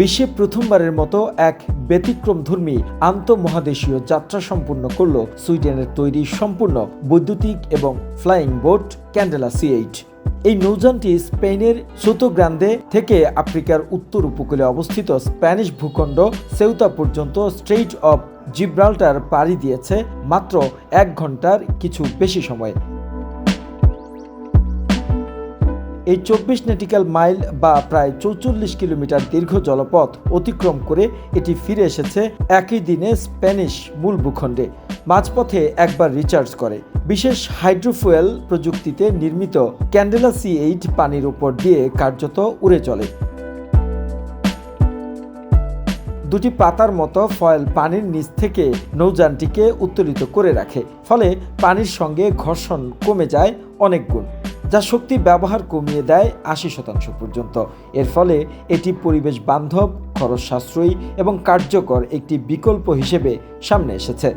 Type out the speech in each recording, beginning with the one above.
বিশ্বে প্রথমবারের মতো এক ব্যতিক্রমধর্মী আন্তঃমহাদেশীয় যাত্রা সম্পূর্ণ করল সুইডেনের তৈরি সম্পূর্ণ বৈদ্যুতিক এবং flying boat Candela C eight. এই নৌযানটি স্পেনের সোতোগ্রান্দে থেকে আফ্রিকার উত্তর উপকূলে অবস্থিত স্প্যানিশ ভূখণ্ড সেউতা পর্যন্ত স্ট্রেইট অফ জিব্রাল্টার পাড়ি দিয়েছে মাত্র এক ঘণ্টার কিছু বেশি সময়ে। এই চব্বিশ নেটিক্যাল মাইল বা প্রায় চৌচল্লিশ কিলোমিটার দীর্ঘ জলপথ অতিক্রম করে এটি ফিরে এসেছে একই দিনে স্প্যানিশ মূল ভূখণ্ডে মাঝপথে একবার রিচার্জ করে। বিশেষ হাইড্রোফুয়েল প্রযুক্তিতে নির্মিত ক্যান্ডেলা সি এইট পানির উপর দিয়ে কার্যত উড়ে চলে। দুটি পাতার মতো ফয়েল পানির নিচ থেকে নৌযানটিকে উত্তোলিত করে রাখে। ফলে পানির সঙ্গে ঘর্ষণ কমে যায় অনেক গুণ। যা শক্তি ব্যবহার কমিয়ে দেয় আশি শতাংশ পর্যন্ত। এর ফলে এটি পরিবেশ বান্ধব, খরচ সাশ্রয়ী এবং কার্যকর একটি বিকল্প হিসেবে সামনে এসেছে।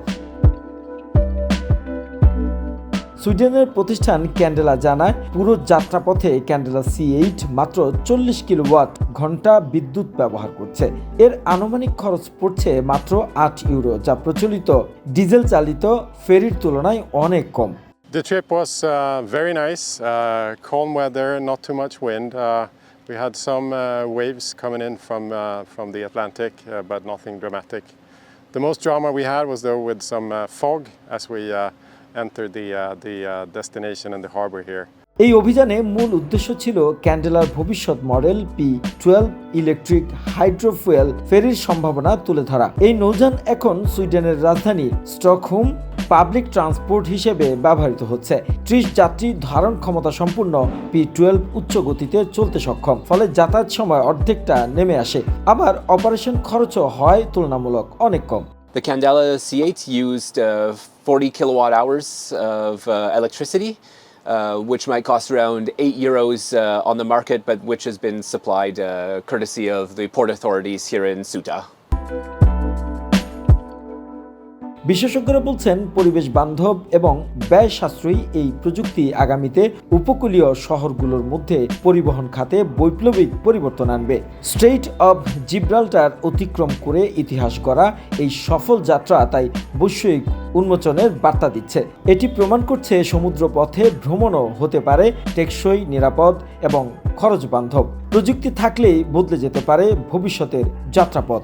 সুইডেনের প্রতিষ্ঠান ক্যান্ডেলা জানায়, পুরো যাত্রাপথে ক্যান্ডেলা সি এইট মাত্র চল্লিশ কিলোওয়াট ঘণ্টা বিদ্যুৎ ব্যবহার করছে। এর আনুমানিক খরচ পড়ছে মাত্র আট ইউরো, যা প্রচলিত ডিজেল চালিত ফেরির তুলনায় অনেক কম। The trip was uh, very nice, uh, calm weather, not too much wind. Uh, we had some uh, waves coming in from, uh, from the Atlantic, uh, but nothing dramatic. The most drama we had was though with some uh, fog as we uh, entered the, uh, the uh, destination and the harbor here. এই অভিযানে মূল উদ্দেশ্য ছিল ক্যান্ডেলার ভবিষ্যৎ model P twelve electric hydrofoil ফেরির সম্ভাবনা তুলে ধরা এই নৌযান এখন সুইডেনের রাজধানী স্টকহোম পাবলিক ট্রান্সপোর্ট হিসেবে ব্যবহৃত হচ্ছে ত্রিশ যাত্রী ধারণ ক্ষমতা সম্পূর্ণ পি টুয়েলভ উচ্চ গতিতে চলতে সক্ষম ফলে যাতায়াত সময় অর্ধেকটা নেমে আসে আবার অপারেশন খরচও হয় তুলনামূলক অনেক কম The Candela C8 used uh, 40 kilowatt hours of uh, electricity, uh, which might cost around 8 euros uh, on the market, but which has been supplied uh, courtesy of the port authorities here in Suta. বিশেষজ্ঞরা বলছেন, পরিবেশ বান্ধব এবং ব্যয় সাশ্রয়ী এই প্রযুক্তি আগামীতে উপকূলীয় শহরগুলোর মধ্যে পরিবহন খাতে বৈপ্লবিক পরিবর্তন আনবে। স্ট্রেইট অব জিব্রাল্টার অতিক্রম করে ইতিহাস করা এই সফল যাত্রা তাই বৈশ্বিক উন্মোচনের বার্তা দিচ্ছে। এটি প্রমাণ করছে সমুদ্র পথে ভ্রমণও হতে পারে টেকসই, নিরাপদ এবং খরচ বান্ধব। প্রযুক্তি থাকলেই বদলে যেতে পারে ভবিষ্যতের যাত্রাপথ।